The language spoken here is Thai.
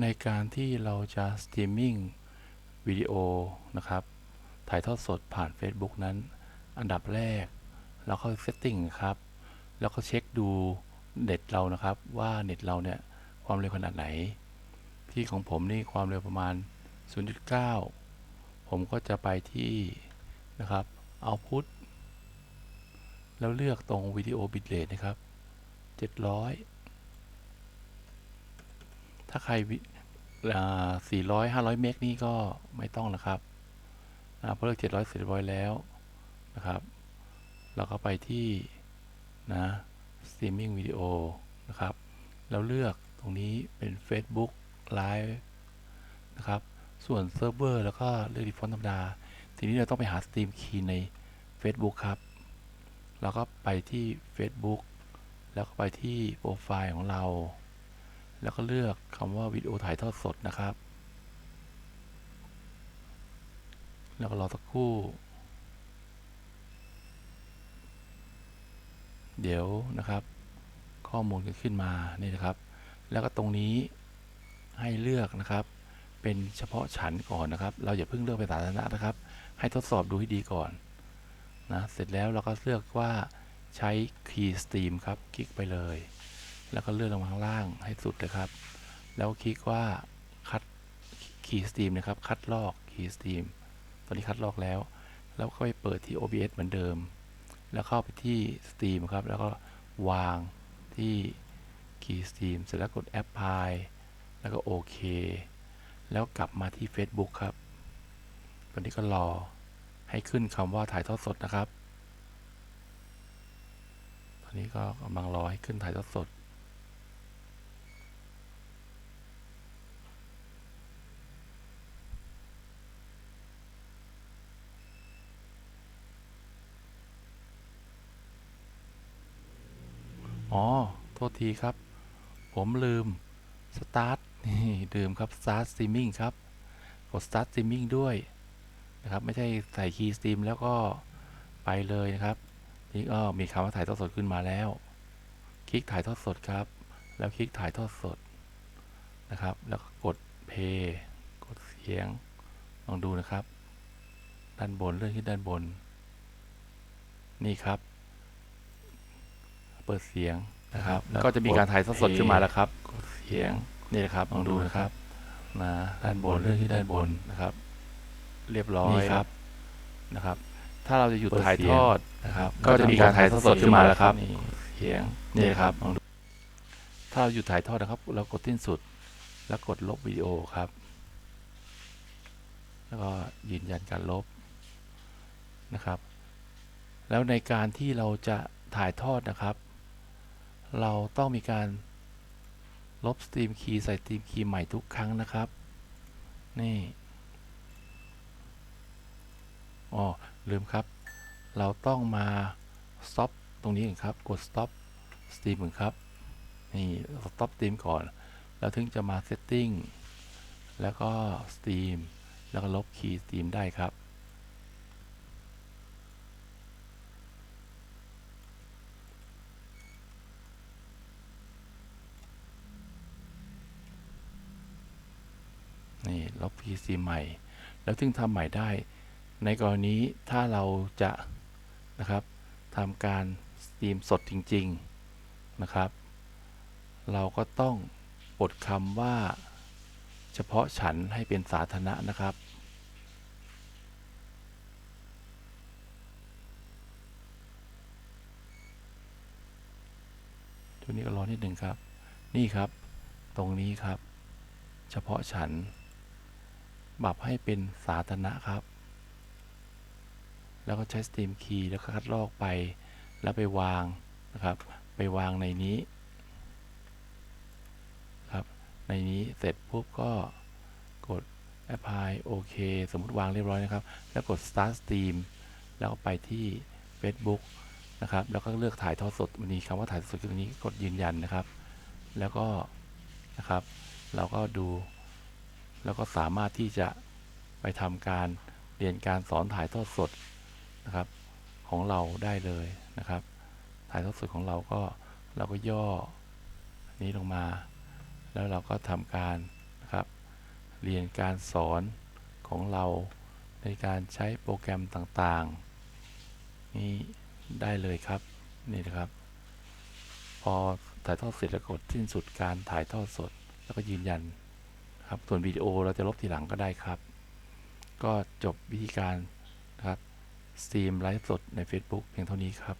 ในการที่เราจะสตรีมมิ่งวิดีโอนะครับ ถ่ายทอดสดผ่าน Facebook นั้น อันดับแรก เราเข้า Setting ครับ แล้วก็เช็คดูเน็ตเรานะครับ ว่าเน็ตเราเนี่ย ความเร็วขนาดไหน ที่ของผมนี่ความเร็วประมาณ 0.9 ผมก็จะไปที่นะครับ Output แล้วเลือกตรงวิดีโอบิตเรทนะครับ 700 ถ้าใครวิอ่า400 500เมกนี่ก็ไม่ต้องนะครับเพราะเลือก700เสร็จเรียบร้อยแล้วนะครับ เราก็ไปที่นะ streaming วิดีโอนะครับแล้วเลือกตรงนี้เป็น Facebook Live นะครับ ส่วนเซิร์ฟเวอร์แล้วก็เลือก default ธรรมดา ทีนี้เราต้องไปหา Stream Key ใน Facebook ครับ เราก็ไปที่ Facebook แล้วก็ไปที่โปรไฟล์ของเรา แล้วก็เลือกคำว่าวิดีโอถ่ายทอดสดนะครับ แล้วก็รอสักครู่ เดี๋ยวนะครับ ข้อมูลก็ขึ้นมานี่นะครับ แล้วก็ตรงนี้ให้เลือกนะครับ เป็นเฉพาะฉันก่อนนะครับ เราอย่าเพิ่งเลือกเป็นสาธารณะนะครับ ให้ทดสอบดูให้ดีก่อนนะเสร็จแล้วเราก็เลือกว่าใช้ Key Stream ครับ คลิกไปเลย แล้วก็เลื่อนลงมาข้างล่างให้สุดเลยครับ แล้วคลิกว่าคัด Key Stream นะครับ คัดลอก Key Stream ตอนนี้คัดลอกแล้ว แล้วก็ไปเปิดที่ OBS เหมือนเดิม แล้วเข้าไปที่ Stream ครับ แล้วก็วางที่ Key Stream เสร็จแล้วกด Apply แล้วก็โอเค แล้วกลับมาที่ Facebook ครับ ตอนนี้ก็รอให้ขึ้นคำว่าถ่ายทอดสดนะครับ ตอนนี้ก็กำลังรอให้ขึ้นถ่ายทอดสด อ๋อ โทษทีครับ ผมลืม Start นี่ลืมครับ Start Streaming ครับ กด Start Streaming ด้วยนะครับ ไม่ใช่ใส่ Key Stream แล้วก็ไปเลยนะครับ นี่ก็มีคำว่าถ่ายทอดสดขึ้นมาแล้ว คลิกถ่ายทอดสดครับ แล้วคลิกถ่ายทอดสดนะครับ แล้วก็กด Play กดเสียง ลองดูนะครับ ด้านบนเลื่อนขึ้นด้านบน นี่ครับ เปิดเสียงนะครับแล้วก็จะมีการถ่ายทอดสดขึ้นมาแล้วครับกดเสียงนี่นะครับลองดูนะครับนะด้านบนเลื่อนที่ด้านบนนะครับ เรียบร้อยครับนะครับ ถ้าเราจะหยุดถ่ายทอดนะครับ ก็จะมีการถ่ายทอดสดขึ้นมาแล้วครับนี่เสียงนี่ครับลองดูถ้าเราหยุดถ่ายทอดนะครับ เรากดสิ้นสุด แล้วกดลบวิดีโอครับ แล้วก็ยืนยันการลบนะครับ แล้วในการที่เราจะถ่ายทอดนะครับ เราต้องมีการลบสตรีมคีย์ใส่สตรีมคีย์ใหม่ทุกครั้งนะครับ นี่อ๋อลืมครับ เราต้องมา stop ตรงนี้ก่อนครับ กด stop stream ก่อนครับ นี่ stop stream ก่อน แล้วถึงจะมา setting แล้วก็ stream แล้วก็ลบ key stream ได้ครับ ลบ PC ใหม่ แล้วถึงทำใหม่ได้ ในกรณีถ้าเราจะนะครับทำการสตรีมสดจริง ๆ นะครับ เราก็ต้องปดคำว่า เฉพาะฉันให้เป็นสาธารณะนะครับตัวนี้ก็รอนิดหนึ่งครับ นี่ครับ ตรงนี้ครับ เฉพาะฉัน ปรับให้เป็นสาธารณะครับ แล้วก็ใช้ Stream Key แล้วก็คัดลอกไป แล้วไปวางนะครับ ไปวางในนี้ครับ ในนี้เสร็จปุ๊บก็กด Apply โอเคสมมติวางเรียบร้อยนะครับ แล้วกด Start Stream แล้วก็ไปที่ Facebook นะครับ แล้วก็เลือกถ่ายทอดสดมันมีคำว่าถ่ายทอดสดตรงนี้กดยืนยันนะครับ แล้วก็นะครับ เราก็ดู แล้วก็สามารถที่จะไปทำการเรียนการสอนถ่ายทอดสดนะครับ ของเราได้เลยนะครับ ถ่ายทอดสดของเราก็เราก็ย่อนนี้ลงมา แล้วเราก็ทำการนะครับ เรียนการสอนของเราในการใช้โปรแกรมต่างๆ นี่ได้เลยครับนี่นะครับ พอถ่ายทอดเสร็จแล้วกดสิ้นสุดการถ่ายทอดสด แล้วก็ยืนยัน ครับส่วนวิดีโอเราจะลบทีหลังก็ได้ครับ ก็จบวิธีการนะครับสตรีมไลฟ์สดใน Facebook เพียงเท่านี้ครับ